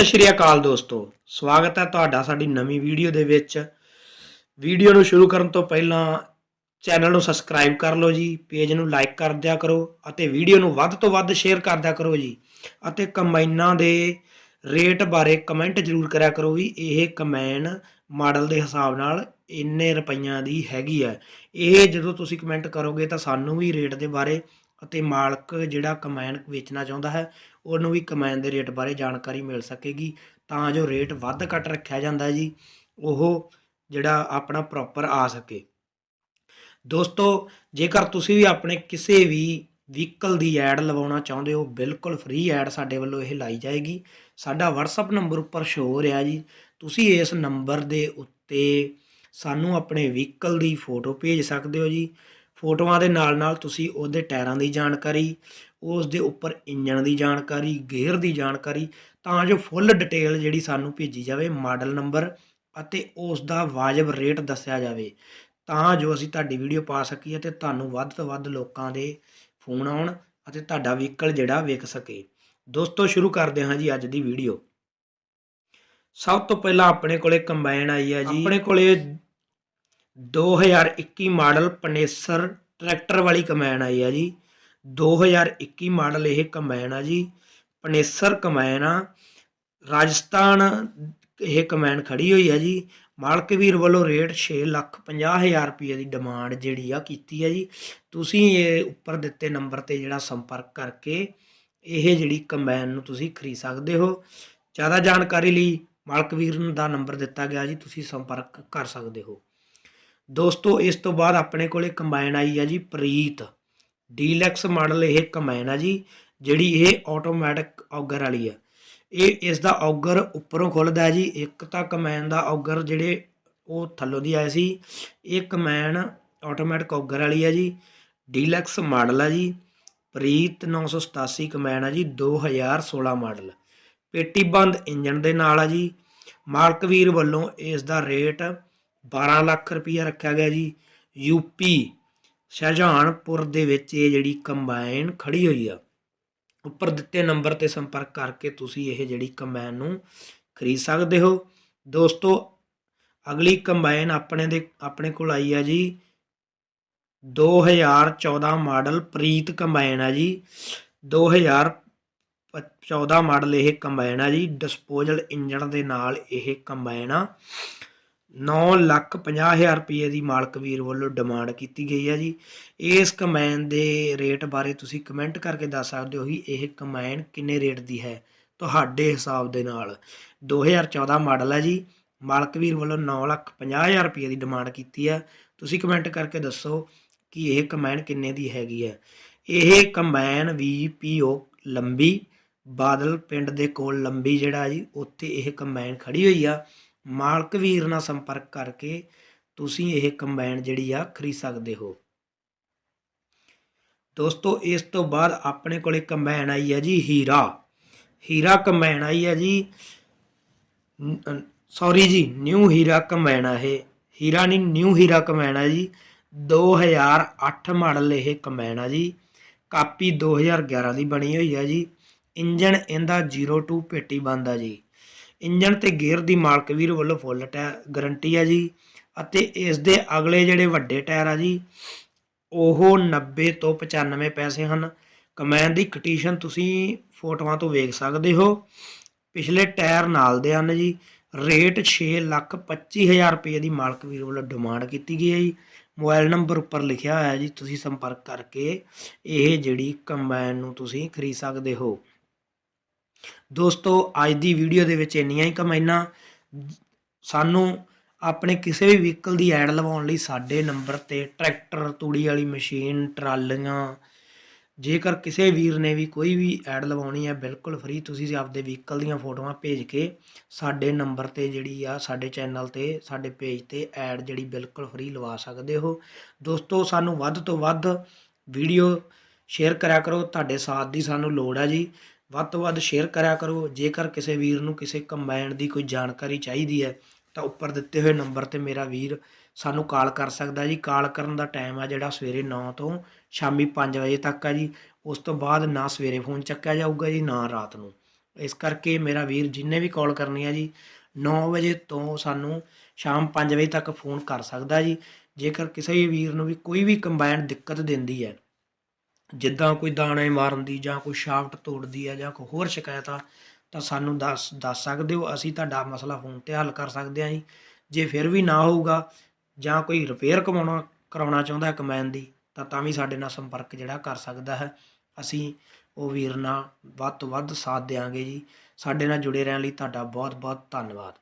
ਸਤਿ ਸ਼੍ਰੀ ਅਕਾਲ ਦੋਸਤੋ। ਸਵਾਗਤ ਹੈ ਤੁਹਾਡਾ ਸਾਡੀ ਨਵੀਂ ਵੀਡੀਓ ਦੇ ਵਿੱਚ। ਵੀਡੀਓ ਨੂੰ ਸ਼ੁਰੂ ਕਰਨ ਤੋਂ ਪਹਿਲਾਂ ਚੈਨਲ ਨੂੰ ਸਬਸਕ੍ਰਾਈਬ ਕਰ ਲਓ ਜੀ, ਪੇਜ ਨੂੰ ਲਾਈਕ ਕਰ ਦਿਆ ਕਰੋ ਅਤੇ ਵੀਡੀਓ ਨੂੰ ਵੱਧ ਤੋਂ ਵੱਧ ਸ਼ੇਅਰ ਕਰ ਦਿਆ ਕਰੋ ਜੀ। ਅਤੇ ਕੰਬਾਈਨਾਂ ਦੇ ਰੇਟ ਬਾਰੇ ਕਮੈਂਟ ਜ਼ਰੂਰ ਕਰਿਆ ਕਰੋ ਵੀ ਇਹ ਕਮੈਨ ਮਾਡਲ ਦੇ ਹਿਸਾਬ ਨਾਲ ਇੰਨੇ ਰੁਪਈਆਂ ਦੀ ਹੈਗੀ ਹੈ। ਇਹ ਜਦੋਂ ਤੁਸੀਂ ਕਮੈਂਟ ਕਰੋਗੇ ਤਾਂ ਸਾਨੂੰ ਵੀ ਰੇਟ ਦੇ ਬਾਰੇ ਅਤੇ ਮਾਲਕ ਜਿਹੜਾ ਕੰਬਾਈਨ ਵੇਚਣਾ ਚਾਹੁੰਦਾ ਹੈ ਉਹਨੂੰ ਵੀ ਕੰਬਾਈਨ ਦੇ ਰੇਟ ਬਾਰੇ ਜਾਣਕਾਰੀ ਮਿਲ ਸਕੇਗੀ। ਤਾਂ ਜੋ ਰੇਟ ਵੱਧ ਘੱਟ ਰੱਖਿਆ ਜਾਂਦਾ ਜੀ, ਉਹ ਜਿਹੜਾ ਆਪਣਾ ਪ੍ਰੋਪਰ ਆ ਸਕੇ। ਦੋਸਤੋ, ਜੇਕਰ ਤੁਸੀਂ ਵੀ ਆਪਣੇ ਕਿਸੇ ਵੀ ਵਹੀਕਲ ਦੀ ਐਡ ਲਵਾਉਣਾ ਚਾਹੁੰਦੇ ਹੋ, ਬਿਲਕੁਲ ਫ੍ਰੀ ਐਡ ਸਾਡੇ ਵੱਲੋਂ ਇਹ ਲਾਈ ਜਾਏਗੀ। ਸਾਡਾ WhatsApp ਨੰਬਰ ਉੱਪਰ ਸ਼ੋ ਹੋ ਰਿਹਾ ਜੀ। ਤੁਸੀਂ ਇਸ ਨੰਬਰ ਦੇ ਉੱਤੇ ਸਾਨੂੰ ਆਪਣੇ ਵਹੀਕਲ ਦੀ ਫੋਟੋ ਭੇਜ ਸਕਦੇ ਹੋ ਜੀ। ਫੋਟੋਆਂ ਦੇ ਨਾਲ ਨਾਲ ਤੁਸੀਂ ਉਹਦੇ ਟਾਇਰਾਂ ਦੀ ਜਾਣਕਾਰੀ, ਉਸ ਦੇ ਉੱਪਰ ਇੰਜਣ ਦੀ ਜਾਣਕਾਰੀ, ਗੇਅਰ ਦੀ ਜਾਣਕਾਰੀ, ਤਾਂ ਜੋ ਫੁੱਲ ਡਿਟੇਲ ਜਿਹੜੀ ਸਾਨੂੰ ਭੇਜੀ ਜਾਵੇ ਮਾਡਲ ਨੰਬਰ ਅਤੇ ਉਸ ਦਾ ਵਾਜਬ ਰੇਟ ਦੱਸਿਆ ਜਾਵੇ। ਤਾਂ ਜੋ ਅਸੀਂ ਤੁਹਾਡੀ ਵੀਡੀਓ ਪਾ ਸਕੀਏ ਤੇ ਤੁਹਾਨੂੰ ਵੱਧ ਤੋਂ ਵੱਧ ਲੋਕਾਂ ਦੇ ਫੋਨ ਆਉਣ ਅਤੇ ਤੁਹਾਡਾ ਵਹੀਕਲ ਜਿਹੜਾ ਵਿਕ ਸਕੇ। ਦੋਸਤੋ, ਸ਼ੁਰੂ ਕਰਦੇ ਹਾਂ ਜੀ ਅੱਜ ਦੀ ਵੀਡੀਓ। ਸਭ ਤੋਂ ਪਹਿਲਾਂ ਆਪਣੇ ਕੋਲੇ ਕੰਬਾਈਨ ਆਈ ਹੈ ਜੀ। ਆਪਣੇ ਕੋਲੇ 2021 ਮਾਡਲ ਪਨੇਸਰ ਟਰੈਕਟਰ ਵਾਲੀ ਕੰਬਾਈਨ ਆਈ ਆ ਜੀ। 2021 ਮਾਡਲ ਇਹ ਕੰਬਾਈਨ ਆ ਜੀ। ਪਨੇਸਰ ਕੰਬਾਈਨ ਆ। ਰਾਜਸਥਾਨ ਇਹ ਕੰਬਾਈਨ ਖੜੀ ਹੋਈ ਹੈ ਜੀ। ਮਾਲਕ ਵੀਰ ਵੱਲੋਂ ਰੇਟ 6 ਲੱਖ 50 ਹਜ਼ਾਰ ਰੁਪਏ ਦੀ ਡਿਮਾਂਡ ਜਿਹੜੀ ਆ ਕੀਤੀ ਹੈ ਜੀ। ਤੁਸੀਂ ਇਹ ਉੱਪਰ ਦਿੱਤੇ ਨੰਬਰ ਤੇ ਜਿਹੜਾ ਸੰਪਰਕ ਕਰਕੇ ਇਹ ਜਿਹੜੀ ਕੰਬਾਈਨ ਨੂੰ ਤੁਸੀਂ ਖਰੀਦ ਸਕਦੇ ਹੋ। ਜ਼ਿਆਦਾ ਜਾਣਕਾਰੀ ਲਈ ਮਾਲਕ ਵੀਰ ਦਾ ਨੰਬਰ ਦਿੱਤਾ ਗਿਆ ਜੀ। ਤੁਸੀਂ ਸੰਪਰਕ ਕਰ ਸਕਦੇ ਹੋ। ਦੋਸਤੋ, ਇਸ ਤੋਂ ਬਾਅਦ ਆਪਣੇ ਕੋਲੇ ਕੰਬਾਈਨ ਆਈ ਆ ਜੀ ਪ੍ਰੀਤ। ਡੀਲੈਕਸ ਮਾਡਲ ਇਹ ਕੰਬਾਈਨ ਆ ਜੀ, ਜਿਹੜੀ ਇਹ ਆਟੋਮੈਟਿਕ ਔਗਰ ਵਾਲੀ ਆ। ਇਹ ਇਸ ਦਾ ਔਗਰ ਉੱਪਰੋਂ ਖੁੱਲਦਾ ਹੈ ਜੀ, ਇੱਕ ਤਾਂ ਕੰਬਾਈਨ ਦਾ ਔਗਰ ਜਿਹੜੇ ਉਹ ਥੱਲੋਂ ਦੀ ਆਇਆ ਸੀ, ਇਹ ਕੰਬਾਈਨ ਆਟੋਮੈਟਿਕ ਔਗਰ ਵਾਲੀ ਆ ਜੀ। ਡੀਲੈਕਸ ਮਾਡਲ ਆ ਜੀ, ਪ੍ਰੀਤ 987 ਕੰਬਾਈਨ ਆ ਜੀ 2016 ਮਾਡਲ। ਪੇਟੀਬੰਦ ਇੰਜਨ ਦੇ ਨਾਲ ਆ ਜੀ। ਮਾਲਕ ਵੀਰ ਵੱਲੋਂ ਇਸ ਦਾ ਰੇਟ 12 ਲੱਖ ਰੁਪਈਆ ਰੱਖਿਆ ਗਿਆ ਜੀ। ਯੂਪੀ ਸ਼ਹਿਜਾਨਪੁਰ ਦੇ ਵਿੱਚ ਇਹ ਜਿਹੜੀ ਕੰਬਾਈਨ ਖੜੀ ਹੋਈ ਆ, ਉੱਪਰ ਦਿੱਤੇ ਨੰਬਰ ਤੇ ਸੰਪਰਕ ਕਰਕੇ ਤੁਸੀਂ ਇਹ ਜਿਹੜੀ ਕੰਬਾਈਨ ਨੂੰ ਖਰੀਦ ਸਕਦੇ ਹੋ। ਦੋਸਤੋ, ਅਗਲੀ ਕੰਬਾਈਨ ਆਪਣੇ ਦੇ, ਆਪਣੇ ਕੋਲ ਆਈ ਆ ਜੀ। 2014 ਮਾਡਲ ਪ੍ਰੀਤ ਕੰਬਾਈਨ ਆ ਜੀ। 2014 ਮਾਡਲ ਇਹ ਕੰਬਾਈਨ ਆ ਜੀ। ਡਿਸਪੋਜ਼ਲ ਇੰਜਣ ਦੇ ਨਾਲ ਇਹ ਕੰਬਾਈਨ ਆ। 9 ਲੱਖ 50 ਹਜ਼ਾਰ ਰੁਪਏ ਦੀ ਮਾਲਕ ਵੀਰ ਵੱਲੋਂ ਡਿਮਾਂਡ ਕੀਤੀ ਗਈ ਹੈ ਜੀ। ਇਸ ਕਮੈਨ ਦੇ ਰੇਟ ਬਾਰੇ ਤੁਸੀਂ ਕਮੈਂਟ ਕਰਕੇ ਦੱਸ ਸਕਦੇ ਹੋ ਕਿ ਇਹ ਕਮੈਨ ਕਿੰਨੇ ਰੇਟ ਦੀ ਹੈ ਤੁਹਾਡੇ ਹਿਸਾਬ ਦੇ ਨਾਲ। 2014 ਮਾਡਲ ਹੈ ਜੀ, ਮਾਲਕ ਵੀਰ ਵੱਲੋਂ 9 ਲੱਖ 50 ਹਜ਼ਾਰ ਰੁਪਏ ਦੀ ਡਿਮਾਂਡ ਕੀਤੀ ਹੈ। ਤੁਸੀਂ ਕਮੈਂਟ ਕਰਕੇ ਦੱਸੋ ਕਿ ਇਹ ਕਮੈਨ ਕਿੰਨੇ ਦੀ ਹੈਗੀ ਹੈ। ਇਹ ਕੰਬਾਈਨ ਵੀਪੀਓ ਲੰਬੀ, ਬਾਦਲ ਪਿੰਡ ਦੇ ਕੋਲ ਲੰਬੀ ਜਿਹੜਾ ਜੀ, ਉੱਥੇ ਇਹ ਕੰਬਾਈਨ ਖੜੀ ਹੋਈ ਆ। ਮਾਲਕ ਵੀਰ ਨਾਲ ਸੰਪਰਕ ਕਰਕੇ ਤੁਸੀਂ ਇਹ ਕੰਬਾਈਨ ਜਿਹੜੀ ਆ ਖਰੀਦ ਸਕਦੇ ਹੋ। ਦੋਸਤੋ, ਇਸ ਤੋਂ ਬਾਅਦ ਆਪਣੇ ਕੋਲੇ ਕੰਬਾਈਨ ਆਈ ਹੈ ਜੀ ਹੀਰਾ। ਹੀਰਾ ਕੰਬਾਈਨ ਆਈ ਹੈ ਜੀ ਸੌਰੀ ਜੀ ਨਿਊ ਹੀਰਾ ਕੰਬਾਈਨ ਆ ਇਹ। ਹੀਰਾ ਨਹੀਂ ਨਿਊ ਹੀਰਾ ਕੰਬਾਈਨ ਆ ਜੀ। 2008 ਮਾਡਲ ਇਹ ਕੰਬਾਈਨ ਆ ਜੀ। ਕਾਪੀ 2011 ਦੀ ਬਣੀ ਹੋਈ ਆ ਜੀ। ਇੰਜਨ ਇਹਦਾ 02 ਪੇਟੀ ਬੰਦ ਆ ਜੀ। ਇੰਜਨ ਤੇ ਗੇਅਰ ਦੀ ਮਾਲਕ ਵੀਰ ਵੱਲੋਂ ਫੁੱਲ ਟਾਇਰ ਗਾਰੰਟੀ ਆ ਜੀ ਅਤੇ ਇਸ ਦੇ ਅਗਲੇ ਜਿਹੜੇ ਵੱਡੇ ਟਾਇਰ ਆ ਜੀ, ਉਹ 90 ਤੋਂ 95 ਪੈਸੇ ਹਨ। ਕਮੈਨ ਦੀ ਕੰਡੀਸ਼ਨ ਤੁਸੀਂ ਫੋਟੋਆਂ ਤੋਂ ਵੇਖ ਸਕਦੇ ਹੋ। ਪਿਛਲੇ ਟਾਇਰ ਨਾਲ ਦੇ ਹਨ ਜੀ। ਰੇਟ 6 ਲੱਖ 25 ਹਜ਼ਾਰ ਰੁਪਏ ਦੀ ਮਾਲਕ ਵੀਰ ਵੱਲੋਂ ਡਿਮਾਂਡ ਕੀਤੀ ਗਈ ਹੈ ਜੀ। ਮੋਬਾਈਲ ਨੰਬਰ ਉੱਪਰ ਲਿਖਿਆ ਹੋਇਆ ਜੀ, ਤੁਸੀਂ ਸੰਪਰਕ ਕਰਕੇ ਇਹ ਜਿਹੜੀ ਕੰਬਾਈਨ ਨੂੰ ਤੁਸੀਂ ਖਰੀਦ ਸਕਦੇ ਹੋ। ਦੋਸਤੋ, ਅੱਜ ਦੀ ਵੀਡੀਓ ਦੇ ਵਿੱਚ ਇੰਨੀਆਂ ਹੀ ਕਮਾਈਆਂ। ਸਾਨੂੰ ਆਪਣੇ ਕਿਸੇ ਵੀ ਵਹੀਕਲ ਦੀ ਐਡ ਲਵਾਉਣ ਲਈ ਸਾਡੇ ਨੰਬਰ ਤੇ ਟਰੈਕਟਰ ਤੂੜੀ ਵਾਲੀ ਮਸ਼ੀਨ ਟਰਾਲੀਆਂ, ਜੇਕਰ ਕਿਸੇ ਵੀਰ ਨੇ ਵੀ ਕੋਈ ਵੀ ਐਡ ਲਵਾਉਣੀ ਹੈ, ਬਿਲਕੁਲ ਫ੍ਰੀ ਤੁਸੀਂ ਆਪਦੇ ਵਹੀਕਲ ਦੀਆਂ ਫੋਟੋਆਂ ਭੇਜ ਕੇ ਸਾਡੇ ਨੰਬਰ ਤੇ ਜਿਹੜੀ ਆ, ਸਾਡੇ ਚੈਨਲ ਤੇ, ਸਾਡੇ ਪੇਜ ਤੇ ਐਡ ਜਿਹੜੀ ਬਿਲਕੁਲ ਫ੍ਰੀ ਲਵਾ ਸਕਦੇ ਹੋ। ਦੋਸਤੋ, ਸਾਨੂੰ ਵੱਧ ਤੋਂ ਵੱਧ ਵੀਡੀਓ ਸ਼ੇਅਰ ਕਰਿਆ ਕਰੋ। ਤੁਹਾਡੇ ਸਾਥ ਦੀ ਸਾਨੂੰ ਲੋੜ ਹੈ ਜੀ। ਵੱਧ ਤੋਂ ਵੱਧ ਸ਼ੇਅਰ ਕਰਿਆ ਕਰੋ। ਜੇਕਰ ਕਿਸੇ ਵੀਰ ਨੂੰ ਕਿਸੇ ਕੰਬਾਈਨ ਦੀ ਕੋਈ ਜਾਣਕਾਰੀ ਚਾਹੀਦੀ ਹੈ, ਤਾਂ ਉੱਪਰ ਦਿੱਤੇ ਹੋਏ ਨੰਬਰ ਤੇ ਮੇਰਾ ਵੀਰ ਸਾਨੂੰ ਕਾਲ ਕਰ ਸਕਦਾ ਜੀ। ਕਾਲ ਕਰਨ ਦਾ ਟਾਈਮ ਆ ਜਿਹੜਾ ਸਵੇਰੇ 9 ਤੋਂ ਸ਼ਾਮੀ 5 ਵਜੇ ਤੱਕ ਆ ਜੀ। ਉਸ ਤੋਂ ਬਾਅਦ ਨਾ ਸਵੇਰੇ ਫੋਨ ਚੱਕਿਆ ਜਾਊਗਾ ਜੀ, ਨਾ ਰਾਤ ਨੂੰ। ਇਸ ਕਰਕੇ ਮੇਰਾ ਵੀਰ ਜਿੰਨੇ ਵੀ ਕਾਲ ਕਰਨੀ ਆ ਜੀ 9 ਵਜੇ ਤੋਂ ਸਾਨੂੰ ਸ਼ਾਮ 5 ਵਜੇ ਤੱਕ ਫੋਨ ਕਰ ਸਕਦਾ ਜੀ। ਜੇਕਰ ਕਿਸੇ ਵੀ ਵੀਰ ਨੂੰ ਵੀ ਕੋਈ ਵੀ ਕੰਬਾਈਨ ਦਿੱਕਤ ਦਿੰਦੀ ਹੈ ਜਿੱਦਾਂ ਕੋਈ ਦਾਣੇ ਮਾਰਨ ਦੀ ਜਾਂ ਕੋਈ ਸ਼ਾਫਟ ਤੋੜਦੀ ਹੈ ਜਾਂ ਕੋਈ ਹੋਰ ਸ਼ਿਕਾਇਤ ਆ, ਤਾਂ ਸਾਨੂੰ ਦੱਸ ਦੱਸ ਸਕਦੇ ਹੋ, ਅਸੀਂ ਤੁਹਾਡਾ ਮਸਲਾ ਫੋਨ ਤੇ ਹੱਲ ਕਰ ਸਕਦੇ ਹਾਂ ਜੀ। ਜੇ ਫਿਰ ਵੀ ਨਾ ਹੋਊਗਾ ਜਾਂ ਕੋਈ ਰਿਪੇਅਰ ਕਮਾਉਣਾ, ਕਰਾਉਣਾ ਚਾਹੁੰਦਾ ਕਮੈਨ ਦੀ, ਤਾਂ ਤਾਂ ਵੀ ਸਾਡੇ ਨਾਲ ਸੰਪਰਕ ਜਿਹੜਾ ਕਰ ਸਕਦਾ ਹੈ। ਅਸੀਂ ਉਹ ਵੀਰ ਨਾਲ ਵੱਧ ਤੋਂ ਵੱਧ ਸਾਥ ਦੇਵਾਂਗੇ ਜੀ। ਸਾਡੇ ਨਾਲ ਜੁੜੇ ਰਹਿਣ ਲਈ ਤੁਹਾਡਾ ਬਹੁਤ ਬਹੁਤ ਧੰਨਵਾਦ।